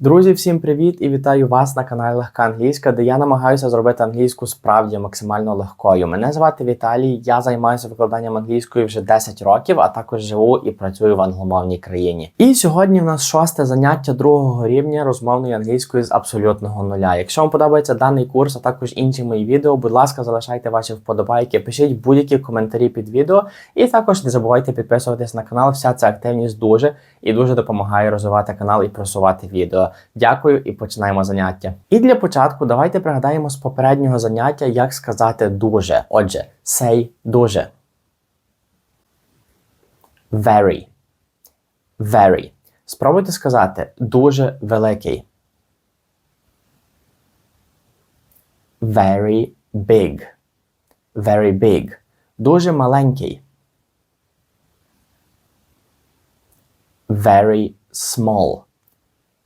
Друзі, всім привіт і вітаю вас на каналі Легка Англійська, де я намагаюся зробити англійську справді максимально легкою. Мене звати Віталій, я займаюся викладанням англійської вже 10 років, а також живу і працюю в англомовній країні. І сьогодні в нас шосте заняття другого рівня розмовної англійської з абсолютного нуля. Якщо вам подобається даний курс, а також інші мої відео, будь ласка, залишайте ваші вподобайки, пишіть будь-які коментарі під відео, і також не забувайте підписуватись на канал. Вся ця активність дуже і дуже допомагає розвивати канал і просувати відео. Дякую і починаємо заняття. І для початку давайте пригадаємо з попереднього заняття, як сказати дуже. Отже, say дуже. Very. Very. Спробуйте сказати дуже великий. Very big. Very big. Дуже маленький. Very small.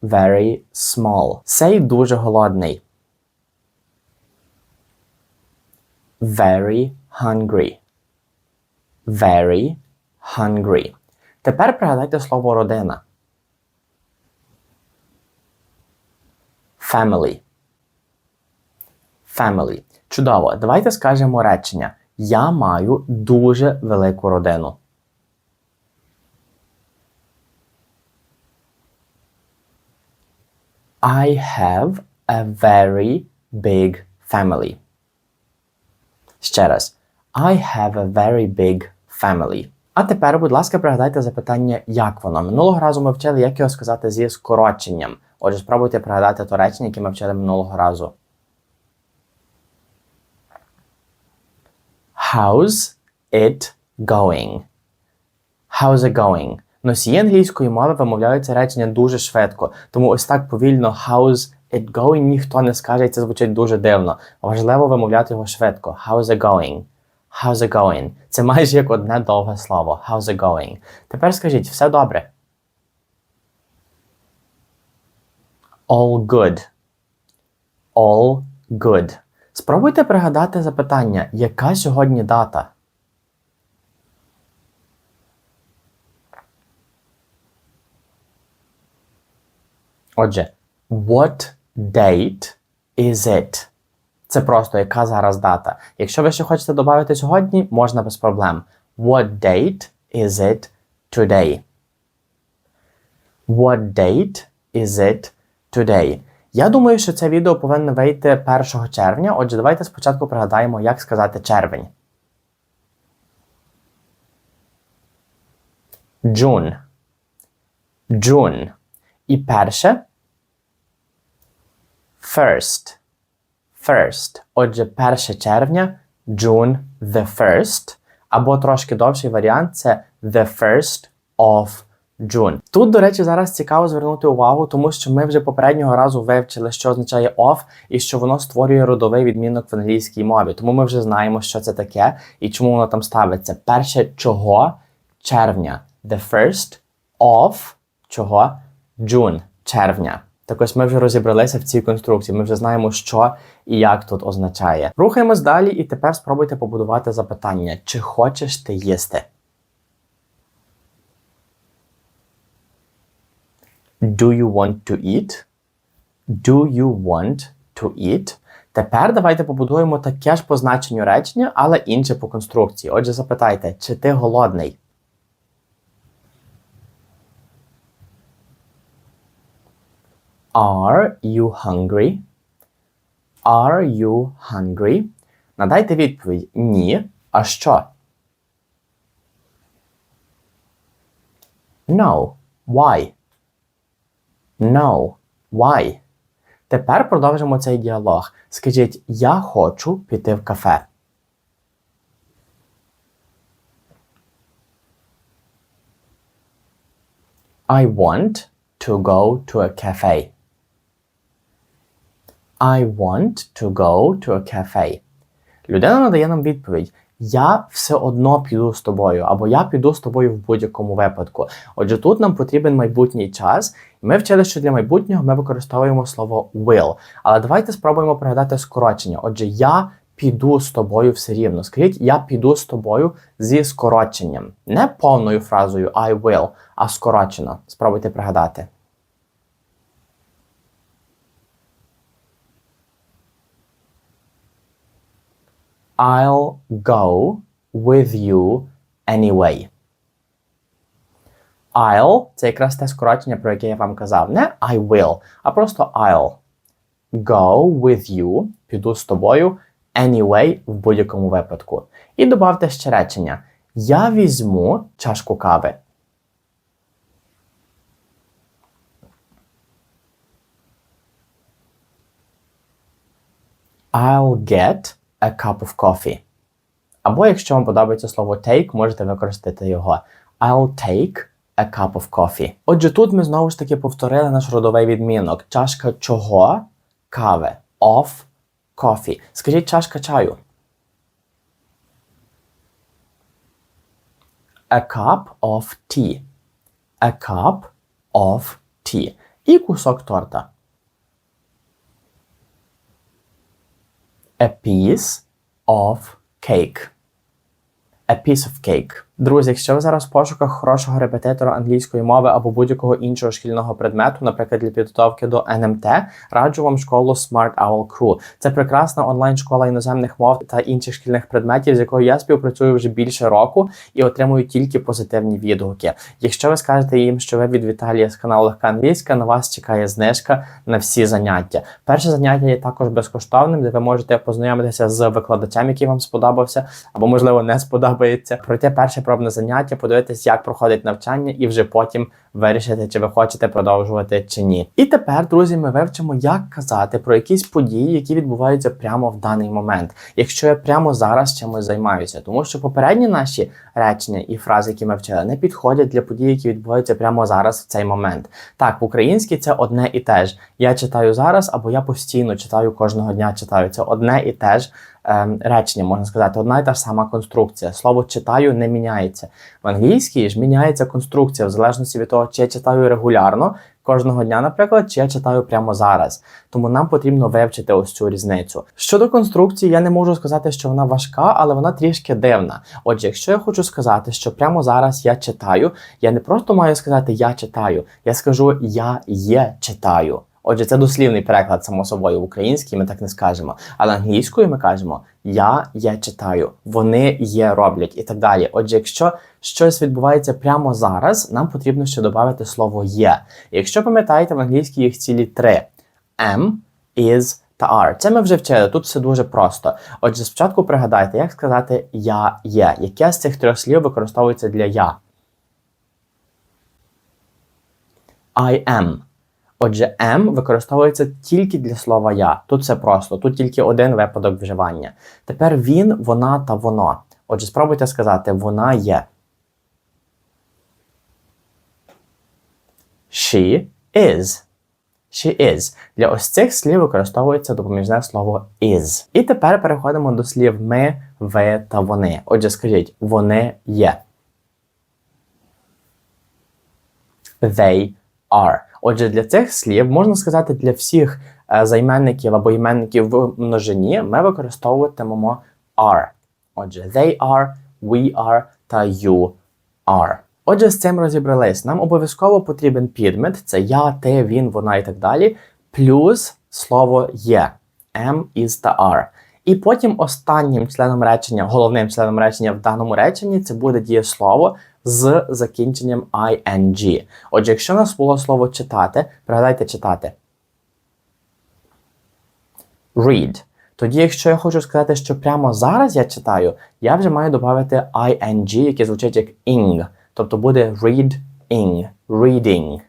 Very small. Цей дуже голодний. Very hungry. Very hungry. Тепер пригадайте слово родина. Family. Family. Чудово. Давайте скажемо речення. Я маю дуже велику родину. I have a very big family. Ще раз. I have a very big family. А тепер, будь ласка, пригадайте запитання, як воно. Минулого разу ми вчили, як його сказати зі скороченням. Отже, спробуйте пригадати то речення, яке ми вчили минулого разу. How's it going? How's it going? Носії англійської мови вимовляються речення дуже швидко, тому ось так повільно how's it going ніхто не скаже, і це звучить дуже дивно. Важливо вимовляти його швидко. How's it going? How's it going? Це майже як одне довге слово. How's it going? Тепер скажіть, все добре? All good. All good. Спробуйте пригадати запитання, яка сьогодні дата? Отже, what date is it? Це просто яка зараз дата. Якщо ви ще хочете додати сьогодні, можна без проблем. What date is it today? What date is it today? Я думаю, що це відео повинно вийти 1 червня. Отже, давайте спочатку пригадаємо, як сказати червень. June. June. І перше first. First. Отже, 1 червня June the first. Або трошки довший варіант це the first of June. Тут, до речі, зараз цікаво звернути увагу, тому що ми вже попереднього разу вивчили, що означає of, і що воно створює родовий відмінок в англійській мові. Тому ми вже знаємо, що це таке і чому воно там ставиться. Перше чого червня. The first of чого June червня. Так ось ми вже розібралися в цій конструкції. Ми вже знаємо, що і як тут означає. Рухаємось далі, і тепер спробуйте побудувати запитання: чи хочеш ти їсти? Do you want to eat? Do you want to eat? Тепер давайте побудуємо таке ж по значенню речення, але інше по конструкції. Отже, запитайте, чи ти голодний? Are you hungry? Are you hungry? Надайте відповідь ні. А що? No. Why? No. Why? Тепер продовжимо цей діалог. Скажіть, я хочу піти в кафе. I want to go to a cafe. I want to go to a cafe. Людина надає нам відповідь: Я все одно піду з тобою, або я піду з тобою в будь-якому випадку. Отже, тут нам потрібен майбутній час, і ми вчили, що для майбутнього ми використовуємо слово will. Але давайте спробуємо пригадати скорочення. Отже, я піду з тобою все рівно. Скажіть, я піду з тобою зі скороченням. Не повною фразою I will, а скорочено. Спробуйте пригадати. I'll go with you anyway. I'll це якраз те скорочення, про яке я вам казав. Не I will, а просто I'll. Go with you. Піду з тобою anyway в будь-якому випадку. І додавте ще речення. Я візьму чашку кави. I'll get a cup of coffee. Або якщо вам подобається слово take, можете використати його. I'll take a cup of coffee. Отже, тут ми знову ж таки повторили наш родовий відмінок. Чашка чого? Кави. Of coffee. Скажіть чашка чаю. A cup of tea. A cup of tea. І кусок торта. A piece of cake. A piece of cake. Друзі, якщо ви зараз в пошуках хорошого репетитора англійської мови або будь-якого іншого шкільного предмету, наприклад, для підготовки до НМТ, раджу вам школу Smart Owl Crew. Це прекрасна онлайн-школа іноземних мов та інших шкільних предметів, з якою я співпрацюю вже більше року і отримую тільки позитивні відгуки. Якщо ви скажете їм, що ви від Віталія з каналу Легка Англійська, на вас чекає знижка на всі заняття. Перше заняття є також безкоштовним, де ви можете познайомитися з викладачем, який вам сподобався, або можливо не сподобається. Пройти перше пробне заняття, подивитись, як проходить навчання, і вже потім вирішити, чи ви хочете продовжувати чи ні. І тепер, друзі, ми вивчимо, як казати про якісь події, які відбуваються прямо в даний момент, якщо я прямо зараз чимось займаюся, тому що попередні наші речення і фрази, які ми вчили, не підходять для подій, які відбуваються прямо зараз в цей момент. Так, в українській це одне і те ж. Я читаю зараз, або я постійно читаю кожного дня. Читаю це одне і те ж. Ем, речення, можна сказати, одна і та ж сама конструкція. Слово читаю не міняється. В англійській ж міняється конструкція в залежності від того, чи я читаю регулярно кожного дня, наприклад, чи я читаю прямо зараз. Тому нам потрібно вивчити ось цю різницю. Щодо конструкції, я не можу сказати, що вона важка, але вона трішки дивна. Отже, якщо я хочу сказати, що прямо зараз я читаю, я не просто маю сказати я читаю, я скажу я є читаю. Отже, це дослівний переклад, само собою, в українській ми так не скажемо. Але англійською ми кажемо я є читаю, вони є роблять і так далі. Отже, якщо щось відбувається прямо зараз, нам потрібно ще додати слово є. Якщо пам'ятаєте, в англійській їх цілі три: am, is та are. Це ми вже вчили, тут все дуже просто. Отже, спочатку пригадайте, як сказати я є. Яке з цих трьох слів використовується для я? I am. Отже, am використовується тільки для слова я. Тут все просто, тут тільки один випадок вживання. Тепер він, вона та воно. Отже, спробуйте сказати вона є. She is. She is. Для ось цих слів використовується допоміжне слово is. І тепер переходимо до слів ми, ви та вони. Отже, скажіть, вони є. They are. Отже, для цих слів можна сказати для всіх е, займенників або іменників в множині ми використовуватимемо are. Отже, they are, we are та you are. Отже, з цим розібрались. Нам обов'язково потрібен підмет, це я, ти, він, вона і так далі, плюс слово є, am, is та are. І потім останнім членом речення, головним членом речення в даному реченні це буде дієслово з закінченням ing. Отже, якщо у нас було слово читати, пригадайте читати. Read. Тоді, якщо я хочу сказати, що прямо зараз я читаю, я вже маю додати ing, яке звучить як ing. Тобто буде reading, reading,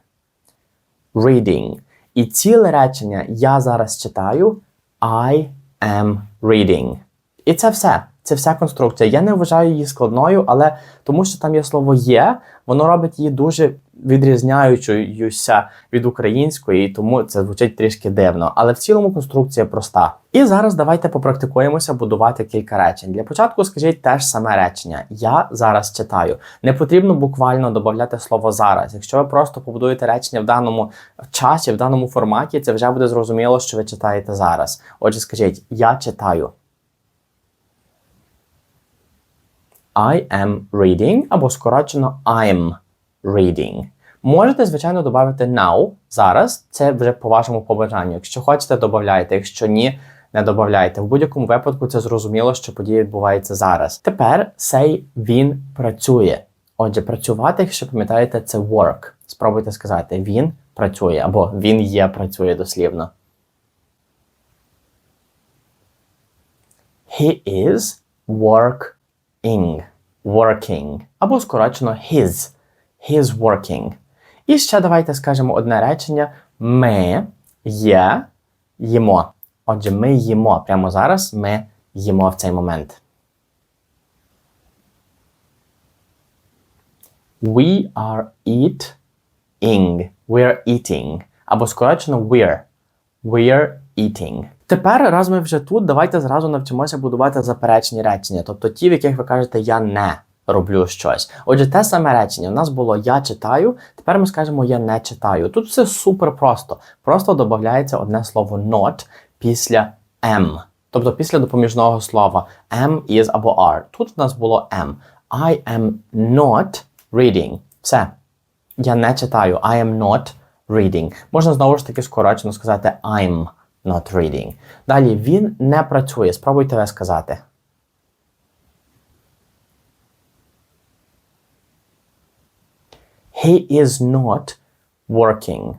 reading. І ціле речення я зараз читаю I am reading. І це все. Це вся конструкція. Я не вважаю її складною, але тому що там є слово є, воно робить її дуже відрізняючоюся від української, і тому це звучить трішки дивно. Але в цілому конструкція проста. І зараз давайте попрактикуємося будувати кілька речень. Для початку скажіть теж саме речення. Я зараз читаю. Не потрібно буквально додати слово зараз. Якщо ви просто побудуєте речення в даному часі, в даному форматі, це вже буде зрозуміло, що ви читаєте зараз. Отже, скажіть, я читаю. I am reading або скорочено I'm reading. Можете, звичайно, додати now зараз. Це вже по вашому побажанню. Якщо хочете, додайте. Якщо ні, не додавайте. В будь-якому випадку це зрозуміло, що подія відбувається зараз. Тепер цей він працює. Отже, працювати, якщо пам'ятаєте, це work. Спробуйте сказати він працює або він є працює дослівно. He is working. Working. Або скорочено his. He's working. І ще давайте скажемо одне речення. Ми є їмо. Отже, ми їмо. Прямо зараз ми їмо в цей момент. We are eating. We're eating. Або скорочено we're. We're eating. Тепер, раз ми вже тут, давайте зразу навчимося будувати заперечні речення, тобто ті, в яких ви кажете я не роблю щось. Отже, те саме речення. У нас було я читаю, тепер ми скажемо я не читаю. Тут все супер просто. Просто додається одне слово not після am. Тобто після допоміжного слова am, is або are. Тут в нас було am. I am not reading. Все. Я не читаю. I am not reading. Можна знову ж таки скорочено сказати I'm not reading. Далі він не працює. Спробуйте ви сказати. He is not working.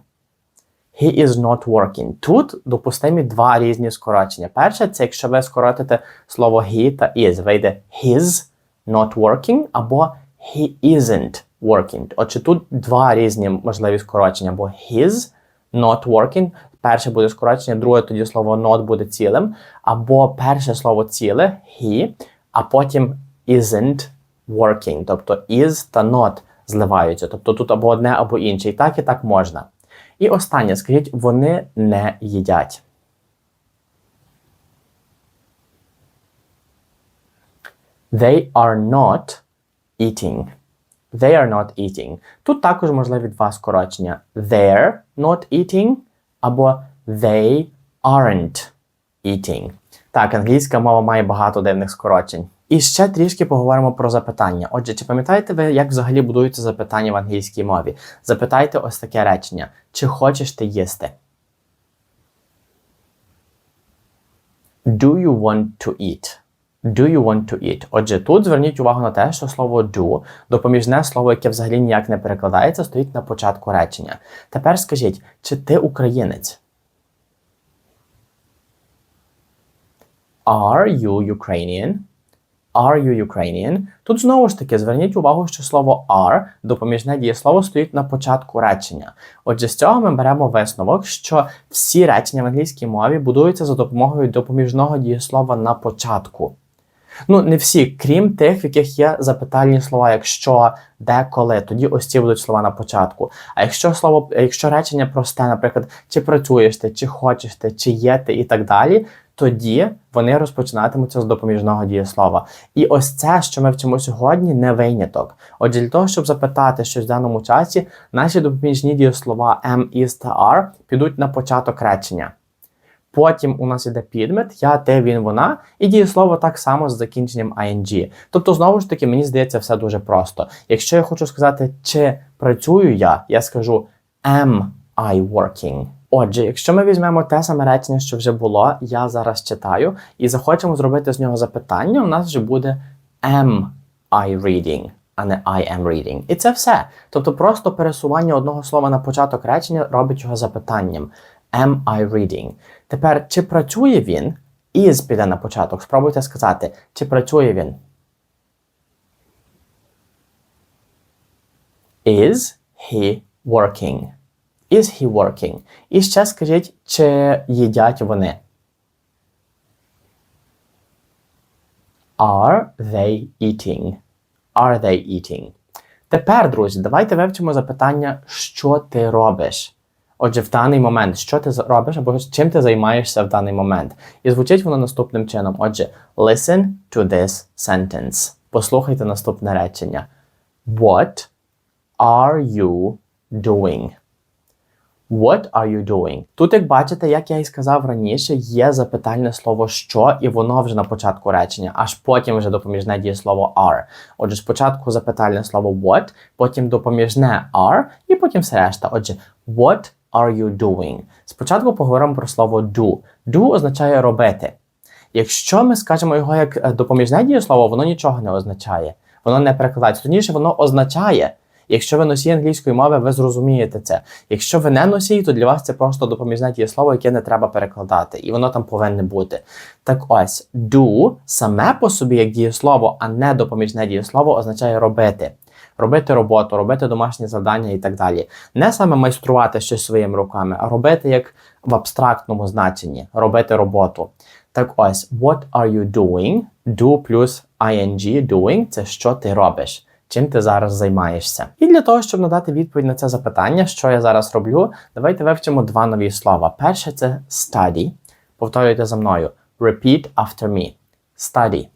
He is not working. Тут допустимі два різні скорочення. Перше, це якщо ви скоротите слово he та is, вийде his not working або he isn't working. Отже, тут два різні можливі скорочення, або his not working. Перше буде скорочення, друге тоді слово not буде цілим, або перше слово ціле he, а потім isn't working. Тобто is та not зливаються. Тобто тут або одне, або інше. І так, і так можна. І останнє, скажіть, вони не їдять. They are not eating. They are not eating. Тут також можливі два скорочення. They're not eating або they aren't eating. Так, англійська мова має багато дивних скорочень. І ще трішки поговоримо про запитання. Отже, чи пам'ятаєте ви, як взагалі будуються запитання в англійській мові? Запитайте ось таке речення: чи хочеш ти їсти? Do you want to eat? Do you want to eat? Отже, тут зверніть увагу на те, що слово do, допоміжне слово, яке взагалі ніяк не перекладається, стоїть на початку речення. Тепер скажіть, чи ти українець? Are you Ukrainian? Are you Ukrainian? Тут знову ж таки зверніть увагу, що слово are, допоміжне дієслово, стоїть на початку речення. Отже, з цього ми беремо висновок, що всі речення в англійській мові будуються за допомогою допоміжного дієслова на початку. Ну, не всі, крім тих, в яких є запитальні слова, якщо, де, коли, тоді ось ці будуть слова на початку. А якщо слово, якщо речення просте, наприклад, чи працюєш ти, чи хочеш ти, чи є ти і так далі, тоді вони розпочинатимуться з допоміжного дієслова. І ось це, що ми вчимо сьогодні, не виняток. Отже, для того, щоб запитати щось в даному часі, наші допоміжні дієслова am, is та are підуть на початок речення. Потім у нас іде підмет, я, те, він, вона, і дієслово так само з закінченням ing. Тобто, знову ж таки, мені здається, все дуже просто. Якщо я хочу сказати, чи працюю я, я скажу am I working. Отже, якщо ми візьмемо те саме речення, що вже було, я зараз читаю, і захочемо зробити з нього запитання, у нас вже буде am I reading, а не I am reading. І це все. Тобто просто пересування одного слова на початок речення робить його запитанням. Am I reading? Тепер, чи працює він? Is піде на початок. Спробуйте сказати, чи працює він. Is he working? Is he working? І ще скажіть, чи їдять вони. Are they eating? Are they eating? Тепер, друзі, давайте вивчимо запитання, що ти робиш. Отже, в даний момент, що ти робиш або чим ти займаєшся в даний момент. І звучить воно наступним чином. Отже, listen to this sentence. Послухайте наступне речення. What are you doing? What are you doing? Тут, як бачите, як я і сказав раніше, є запитальне слово що, і воно вже на початку речення, аж потім вже допоміжне дієслово are. Отже, спочатку запитальне слово what, потім допоміжне are, і потім все решта. Отже, what are you doing? Спочатку поговоримо про слово do. Do означає робити. Якщо ми скажемо його як е, допоміжне дієслово, воно нічого не означає. Воно не перекладається. Точніше, воно означає. Якщо ви носій англійської мови, ви зрозумієте це. Якщо ви не носій, то для вас це просто допоміжне дієслово, яке не треба перекладати, і воно там повинне бути. Так ось, do саме по собі як дієслово, а не допоміжне дієслово, означає робити. Робити роботу, робити домашні завдання і так далі. Не саме майструвати щось своїми руками, а робити як в абстрактному значенні, робити роботу. Так ось, what are you doing? Do плюс ing doing це що ти робиш, чим ти зараз займаєшся. І для того, щоб надати відповідь на це запитання, що я зараз роблю, давайте вивчимо два нові слова. Перше це study. Повторюйте за мною. Repeat after me. Study.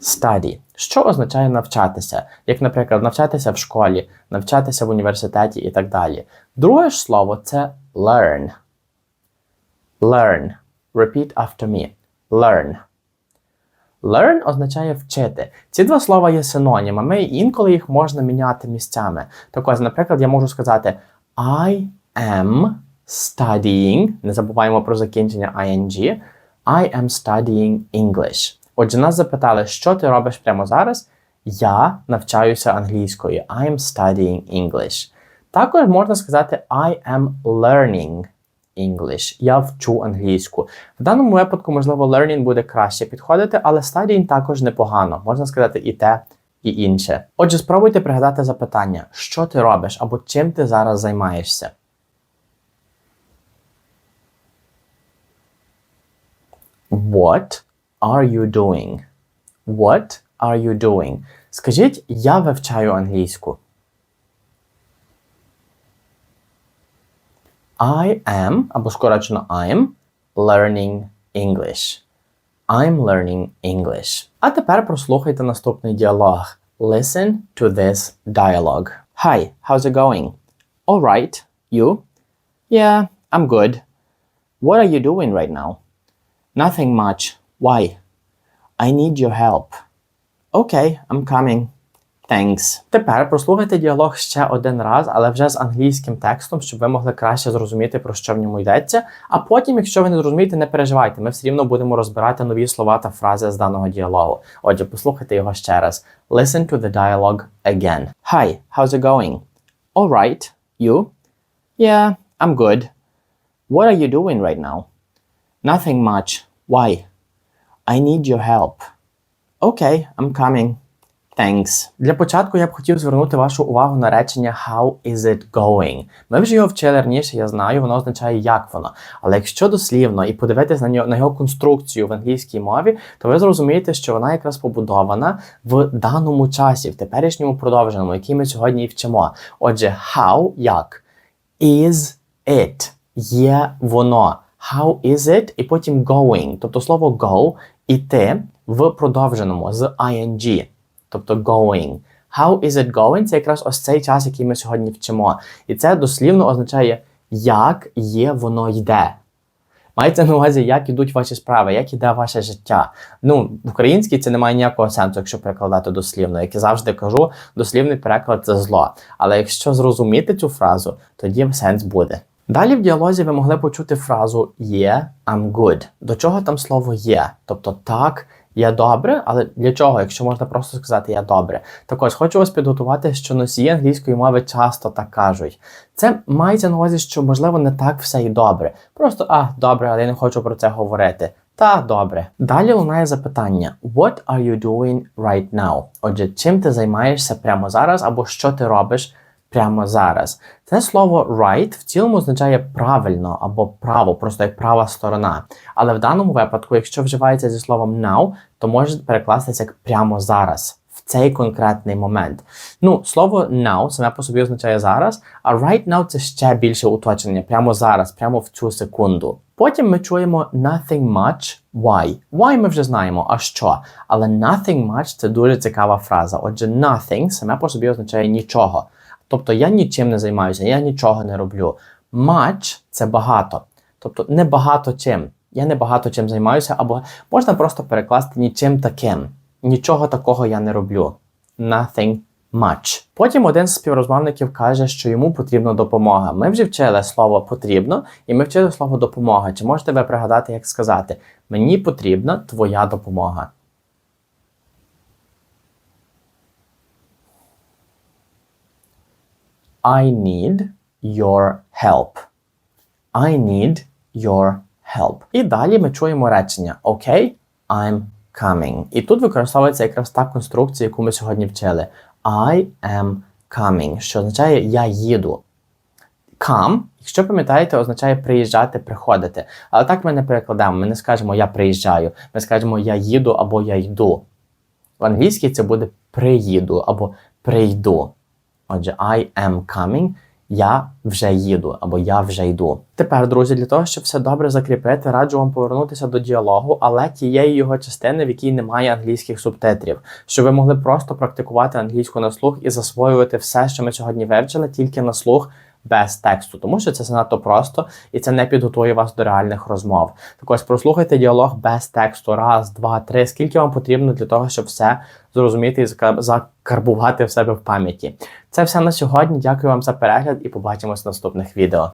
Study. Що означає навчатися? Як, наприклад, навчатися в школі, навчатися в університеті і так далі. Друге ж слово це learn. Learn. Repeat after me. Learn. Learn означає вчити. Ці два слова є синонімами, і інколи їх можна міняти місцями. Так ось, наприклад, я можу сказати I am studying. Не забуваємо про закінчення ing. I am studying English. Отже, нас запитали, що ти робиш прямо зараз? Я навчаюся англійською. I am studying English. Також можна сказати I am learning English. Я вчу англійську. В даному випадку, можливо, learning буде краще підходити, але studying також непогано. Можна сказати і те, і інше. Отже, спробуйте пригадати запитання, що ти робиш або чим ти зараз займаєшся. What are you doing? What are you doing? Скажіть, я вивчаю англійську. I am, або скорочено I'm, learning English. I'm learning English. А тепер прослухайте наступний діалог. Listen to this dialogue. Hi, how's it going? All right. You? Yeah, I'm good. What are you doing right now? Nothing much. Why? I need your help. Okay, I'm coming. Thanks. Тепер прослухайте діалог ще один раз, але вже з англійським текстом, щоб ви могли краще зрозуміти, про що в ньому йдеться. А потім, якщо ви не зрозумієте, не переживайте. Ми все рівно будемо розбирати нові слова та фрази з даного діалогу. Отже, послухайте його ще раз. Listen to the dialogue again. Hi, how's it going? All right. You? Yeah, I'm good. What are you doing right now? Nothing much. Why? I need your help. Okay, I'm coming. Thanks. Для початку я б хотів звернути вашу увагу на речення How is it going? Ми вже його вчили раніше, я знаю, воно означає як воно. Але якщо дослівно і подивитись на нього на його конструкцію в англійській мові, то ви зрозумієте, що вона якраз побудована в даному часі, в теперішньому продовженому, який ми сьогодні і вчимо. Отже, how як is it є воно. How is it? І потім going. Тобто слово go іти в продовженому з ing. Тобто going. How is it going? Це якраз ось цей час, який ми сьогодні вчимо. І це дослівно означає, як є воно йде. Мається на увазі, як ідуть ваші справи, як іде ваше життя. Ну, в українській це не має ніякого сенсу, якщо перекладати дослівно. Як я завжди кажу, дослівний переклад це зло. Але якщо зрозуміти цю фразу, тоді сенс буде. Далі в діалозі ви могли почути фразу «Yeah, I'm good». До чого там слово є? Тобто так, я добре, але для чого, якщо можна просто сказати я добре? Так ось хочу вас підготувати, що носії англійської мови часто так кажуть. Це мається на увазі, що можливо не так все і добре. Просто а, добре, але я не хочу про це говорити. Та добре. Далі лунає запитання: What are you doing right now? Отже, чим ти займаєшся прямо зараз, або що ти робиш прямо зараз? Це слово right в цілому означає правильно або право, просто як права сторона. Але в даному випадку, якщо вживається зі словом now, то може перекластися як прямо зараз. В цей конкретний момент. Ну, слово now саме по собі означає зараз, а right now це ще більше уточнення, прямо зараз, прямо в цю секунду. Потім ми чуємо nothing much, why. Why ми вже знаємо, а що? Але nothing much це дуже цікава фраза. Отже, nothing саме по собі означає нічого. Тобто я нічим не займаюся, я нічого не роблю. Much – це багато. Тобто не багато чим. Я не багато чим займаюся, або можна просто перекласти нічим таким. Нічого такого я не роблю. Nothing much. Потім один з співрозмовників каже, що йому потрібна допомога. Ми вже вчили слово потрібно, і ми вчили слово допомога. Чи можете ви пригадати, як сказати? Мені потрібна твоя допомога. I need your help. I need your help. І далі ми чуємо речення OK, I'm coming. І тут використовується якраз та конструкція, яку ми сьогодні вчили. I am coming, що означає я їду. Come, якщо пам'ятаєте, означає приїжджати, приходити. Але так ми не перекладемо. Ми не скажемо я приїжджаю. Ми скажемо я їду або я йду. В англійській це буде приїду або прийду. Отже, I am coming, я вже їду або я вже йду. Тепер, друзі, для того, щоб все добре закріпити, раджу вам повернутися до діалогу, але тієї його частини, в якій немає англійських субтитрів, щоб ви могли просто практикувати англійську на слух і засвоювати все, що ми сьогодні вивчили, тільки на слух. Без тексту, тому що це занадто просто і це не підготує вас до реальних розмов. Так ось прослухайте діалог без тексту. Раз, два, три. Скільки вам потрібно для того, щоб все зрозуміти і зака- закарбувати в себе в пам'яті. Це все на сьогодні. Дякую вам за перегляд і побачимось в наступних відео.